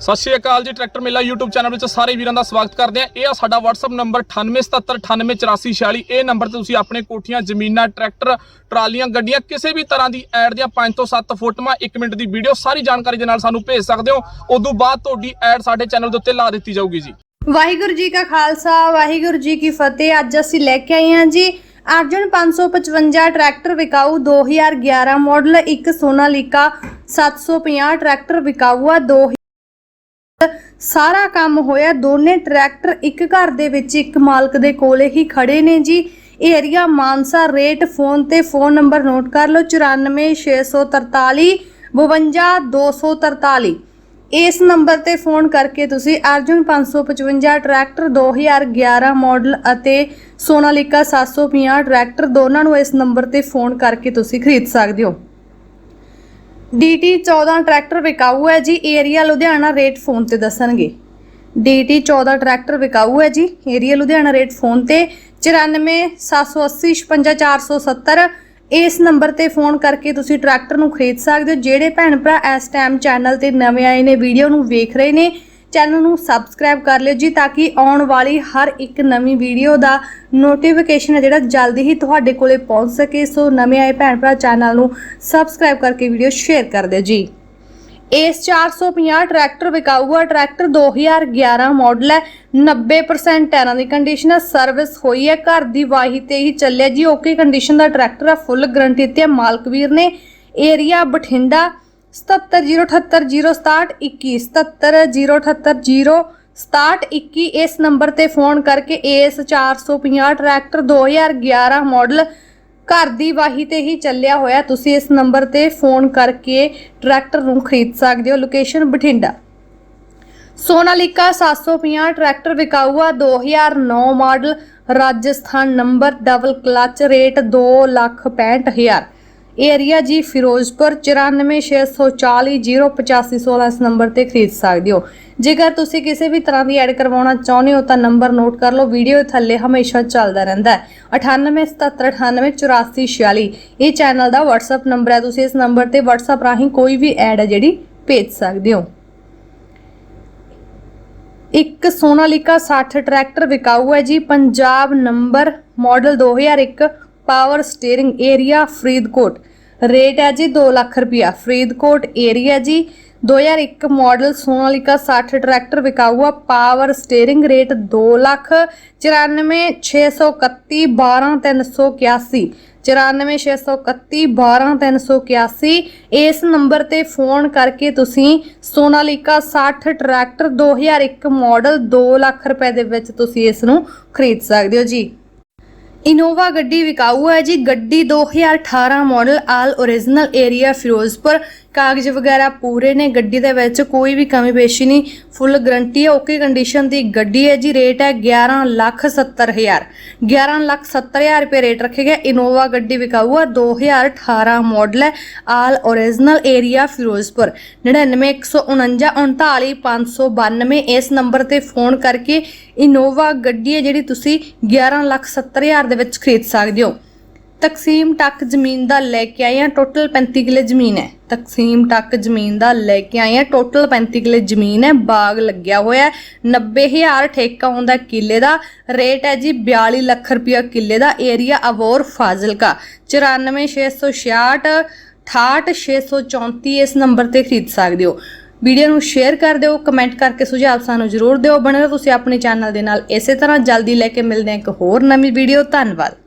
ਸਤਿ ਸ਼੍ਰੀ ਅਕਾਲ ਜੀ, ਟਰੈਕਟਰ ਮੇਲਾ YouTube ਚੈਨਲ ਵਿੱਚ ਸਾਰੇ ਵੀਰਾਂ ਦਾ ਸਵਾਗਤ ਕਰਦੇ ਆ ਇਹ ਆ ਸਾਡਾ WhatsApp ਨੰਬਰ 9877988446 ਇਹ ਨੰਬਰ ਤੇ ਤੁਸੀਂ ਆਪਣੇ ਕੋਠੀਆਂ, ਜ਼ਮੀਨਾਂ, ਟਰੈਕਟਰ, ਟਰਾਲੀਆਂ, ਗੱਡੀਆਂ ਕਿਸੇ ਵੀ ਤਰ੍ਹਾਂ ਦੀ ਐਡ ਦੀਆਂ 5 ਤੋਂ 7 ਫੋਟੋਆਂ 1 ਮਿੰਟ ਦੀ ਵੀਡੀਓ ਸਾਰੀ ਜਾਣਕਾਰੀ ਦੇ ਨਾਲ ਸਾਨੂੰ ਭੇਜ ਸਕਦੇ ਹੋ। ਉਦੋਂ ਬਾਅਦ ਤੁਹਾਡੀ ਐਡ ਸਾਡੇ ਚੈਨਲ ਦੇ ਉੱਤੇ ਲਾ ਦਿੱਤੀ ਜਾਊਗੀ ਜੀ। ਵਾਹਿਗੁਰੂ ਜੀ ਕਾ ਖਾਲਸਾ, ਵਾਹਿਗੁਰੂ ਜੀ ਕੀ ਫਤਿਹ। ਅੱਜ ਅਸੀਂ ਲੈ ਕੇ ਆਏ ਹਾਂ ਜੀ ਅਰਜਨ 555 ਟਰੈਕਟਰ ਵਿਕਾਊ 2011 ਮਾਡਲ, ਇੱਕ ਸੋਨਾਲੀਕਾ 750 ਟਰੈਕਟਰ ਵਿਕਾਊ ਆ 2000 ਸਾਰਾ ਕੰਮ ਹੋਇਆ। ਦੋਨੇ ਟਰੈਕਟਰ ਇੱਕ ਘਰ ਦੇ ਵਿੱਚ ਇੱਕ ਮਾਲਕ ਦੇ ਕੋਲੇ ਹੀ ਖੜੇ ਨੇ ਜੀ। ਏਰੀਆ ਮਾਨਸਾ ਰੇਟ ਫੋਨ ਤੇ ਫੋਨ ਨੰਬਰ ਨੋਟ ਕਰ ਲਓ। 94643 52243 ਇਸ ਨੰਬਰ ਤੇ ਫੋਨ ਕਰਕੇ ਤੁਸੀਂ ਅਰਜੁਨ 555 ਟਰੈਕਟਰ 2011 ਮਾਡਲ ਅਤੇ ਸੋਨਾਲੀਕਾ 750 ਟਰੈਕਟਰ ਦੋਨਾਂ ਨੂੰ ਇਸ ਨੰਬਰ ਤੇ ਫੋਨ ਕਰਕੇ ਤੁਸੀਂ ਖਰੀਦ ਸਕਦੇ ਹੋ। DT 14 ਟਰੈਕਟਰ ਵਿਕਾਊ ਹੈ ਜੀ ਏਰੀਆ ਲੁਧਿਆਣਾ ਰੇਟ ਫੋਨ ਤੇ ਦੱਸਣਗੇ। DT 14 ਟਰੈਕਟਰ ਵਿਕਾਊ ਹੈ ਜੀ ਏਰੀਆ ਲੁਧਿਆਣਾ ਰੇਟ ਫੋਨ ਤੇ 9478055470 ਇਸ ਨੰਬਰ ਤੇ ਫੋਨ ਕਰਕੇ ਤੁਸੀਂ ਟਰੈਕਟਰ ਨੂੰ ਖਰੀਦ ਸਕਦੇ ਹੋ। ਜਿਹੜੇ ਭੈਣ ਭਰਾ ਇਸ ਟਾਈਮ ਚੈਨਲ ਤੇ ਨਵੇਂ ਆਏ ਨੇ ਵੀਡੀਓ ਨੂੰ ਵੇਖ ਰਹੇ ਨੇ ਚੈਨਲ ਨੂੰ ਸਬਸਕ੍ਰਾਈਬ ਕਰ ਲਿਓ ਜੀ ਤਾਂ ਕਿ ਆਉਣ ਵਾਲੀ ਹਰ ਇੱਕ ਨਵੀਂ ਵੀਡੀਓ ਦਾ ਨੋਟੀਫਿਕੇਸ਼ਨ ਹੈ ਜਿਹੜਾ ਜਲਦੀ ਹੀ ਤੁਹਾਡੇ ਕੋਲੇ ਪਹੁੰਚ ਸਕੇ। ਸੋ ਨਵੇਂ ਆਏ ਭੈਣ ਭਰਾ ਚੈਨਲ ਨੂੰ ਸਬਸਕ੍ਰਾਈਬ ਕਰਕੇ ਵੀਡੀਓ ਸ਼ੇਅਰ ਕਰ ਦਿਓ ਜੀ। ਇਸ 450 ਟਰੈਕਟਰ ਵਿਕਾਊ ਆ ਟਰੈਕਟਰ 2011 ਮਾਡਲ ਹੈ। 90% ਟਾਇਰਾਂ ਦੀ ਕੰਡੀਸ਼ਨ ਹੈ। ਸਰਵਿਸ ਹੋਈ ਹੈ। ਘਰ ਦੀ ਵਾਹੀ ਤੇ ਹੀ ਚੱਲਿਆ ਜੀ। ਓਕੇ ਕੰਡੀਸ਼ਨ ਦਾ ਟਰੈਕਟਰ ਹੈ। ਫੁੱਲ ਗਰੰਟੀ ਤੇ ਹੈ। ਮਾਲਕ ਵੀਰ ਨੇ। ਏਰੀਆ ਬਠਿੰਡਾ। 77080761 77080761 ਇਸ ਨੰਬਰ ਤੇ ਫੋਨ ਕਰਕੇ ਇਸ 450 ਟਰੈਕਟਰ 2011 ਮਾਡਲ ਘਰ ਦੀ ਵਾਹੀ ਤੇ ਹੀ ਚੱਲਿਆ ਹੋਇਆ। ਤੁਸੀਂ ਇਸ ਨੰਬਰ ਤੇ ਫੋਨ ਕਰਕੇ ਟਰੈਕਟਰ ਨੂੰ ਖਰੀਦ ਸਕਦੇ ਹੋ। ਲੋਕੇਸ਼ਨ ਬਠਿੰਡਾ। ਸੋਨਾਲੀਕਾ 750 ਟਰੈਕਟਰ ਵਿਕਾਊ ਆ 2009 model, Rajasthan number, double clutch rate 265000 area ਜੀ ਫਿਰੋਜ਼ਪੁਰ 9464408516 ਇਸ ਨੰਬਰ ਤੇ ਖਰੀਦ ਸਕਦੇ ਹੋ। ਜੇਕਰ ਤੁਸੀਂ ਕਿਸੇ ਵੀ ਤਰ੍ਹਾਂ ਦੀ ਐਡ ਕਰਵਾਉਣਾ ਚਾਹੁੰਦੇ ਹੋ ਤਾਂ ਨੰਬਰ ਨੋਟ ਕਰ ਲਓ। ਵੀਡੀਓ ਥੱਲੇ ਹਮੇਸ਼ਾ ਚੱਲਦਾ ਰਹਿੰਦਾ ਹੈ। 9877988446 ਇਹ ਚੈਨਲ ਦਾ WhatsApp ਨੰਬਰ ਹੈ। ਤੁਸੀਂ ਇਸ ਨੰਬਰ ਤੇ WhatsApp ਰਾਹੀਂ ਕੋਈ ਵੀ ਐਡ ਹੈ ਜਿਹੜੀ ਭੇਜ ਸਕਦੇ ਹੋ। ਇੱਕ ਸੋਨਾਲੀਕਾ 60 ਟਰੈਕਟਰ ਵਿਕਾਊ ਹੈ ਜੀ। Punjab number model 2001 power steering area Faridkot. Rate ਹੈ ਜੀ 2 ਲੱਖ ਰੁਪਿਆ ਫਰੀਦਕੋਟ ਏਰੀਆ ਜੀ 2001 ਮਾਡਲ ਸੋਨਾਲੀਕਾ 60 ਟਰੈਕਟਰ ਵਿਕਾਊ ਪਾਵਰ ਸਟੀਅਰਿੰਗ ਰੇਟ 2 ਲੱਖ 94631 12381 94631 12381 ਇਸ ਨੰਬਰ ਤੇ ਫੋਨ ਕਰਕੇ ਤੁਸੀਂ ਸੋਨਾਲੀਕਾ 60 ਟਰੈਕਟਰ 2001 ਮਾਡਲ 2 ਲੱਖ ਰੁਪਏ ਦੇ ਵਿੱਚ ਤੁਸੀਂ ਇਸ ਨੂੰ ਖਰੀਦ ਸਕਦੇ ਹੋ ਜੀ। ਇਨੋਵਾ ਗੱਡੀ ਵਿਕਾਊ ਹੈ ਜੀ। ਗੱਡੀ 2018 model all original area Firozpur ਕਾਗਜ਼ ਵਗੈਰਾ ਪੂਰੇ ਨੇ, ਗੱਡੀ ਦੇ ਵਿੱਚ ਕੋਈ ਵੀ ਕਮੀ ਪੇਸ਼ੀ ਨਹੀਂ ਫੁੱਲ ਗਰੰਟੀ ਹੈ ਓਕੇ ਕੰਡੀਸ਼ਨ ਦੀ ਗੱਡੀ ਹੈ ਜੀ ਰੇਟ ਹੈ 11 ਲੱਖ 70 ਹਜ਼ਾਰ। 11 ਲੱਖ 70 ਹਜ਼ਾਰ ਰੁਪਏ ਰੇਟ ਰੱਖੇ ਗਏ ਇਨੋਵਾ ਗੱਡੀ ਵਿਕਾਊ ਹੈ 2018 ਮਾਡਲ ਹੈ ਆਲ ਓਰੀਜਨਲ ਏਰੀਆ ਫਿਰੋਜ਼ਪੁਰ। 9914939592 ਇਸ ਨੰਬਰ ਤੇ ਫੋਨ ਕਰਕੇ ਇਨੋਵਾ ਗੱਡੀ ਹੈ ਜਿਹੜੀ ਤੁਸੀਂ 11 ਲੱਖ 70 ਹਜ਼ਾਰ ਦੇ ਵਿੱਚ ਖਰੀਦ ਸਕਦੇ ਹੋ। ਤਕਸੀਮ ਟੱਕ ਜ਼ਮੀਨ ਦਾ ਲੈ ਕੇ ਆਏ ਆ ਟੋਟਲ 35 ਕਿੱਲੇ ਜ਼ਮੀਨ ਹੈ। ਤਕਸੀਮ ਟੱਕ ਜ਼ਮੀਨ ਦਾ ਲੈ ਕੇ ਆਏ ਆ ਟੋਟਲ 35 ਕਿੱਲੇ ਜ਼ਮੀਨ ਹੈ, ਬਾਗ ਲੱਗਿਆ ਹੋਇਆ ਹੈ। 90000 ਠੇਕਾ ਆਉਂਦਾ ਕਿੱਲੇ ਦਾ ਰੇਟ ਹੈ ਜੀ 42 ਲੱਖ ਰੁਪਇਆ ਕਿੱਲੇ ਦਾ ਏਰੀਆ ਅਵੋਰ ਫਾਜ਼ਿਲਕਾ। 94666 68634 ਇਸ ਨੰਬਰ ਤੇ ਖਰੀਦ ਸਕਦੇ ਹੋ। ਵੀਡੀਓ ਨੂੰ ਸ਼ੇਅਰ ਕਰ ਦਿਓ ਕਮੈਂਟ ਕਰਕੇ ਸੁਝਾਅ ਸਾਨੂੰ ਜ਼ਰੂਰ ਦਿਓ। ਬਣੇ ਰਹੋ ਤੁਸੀਂ ਆਪਣੇ ਚੈਨਲ ਦੇ ਨਾਲ। ਇਸੇ ਤਰ੍ਹਾਂ ਜਲਦੀ ਲੈ ਕੇ ਮਿਲਦੇ ਹਾਂ ਇੱਕ ਹੋਰ ਨਵੀਂ ਵੀਡੀਓ। ਧੰਨਵਾਦ।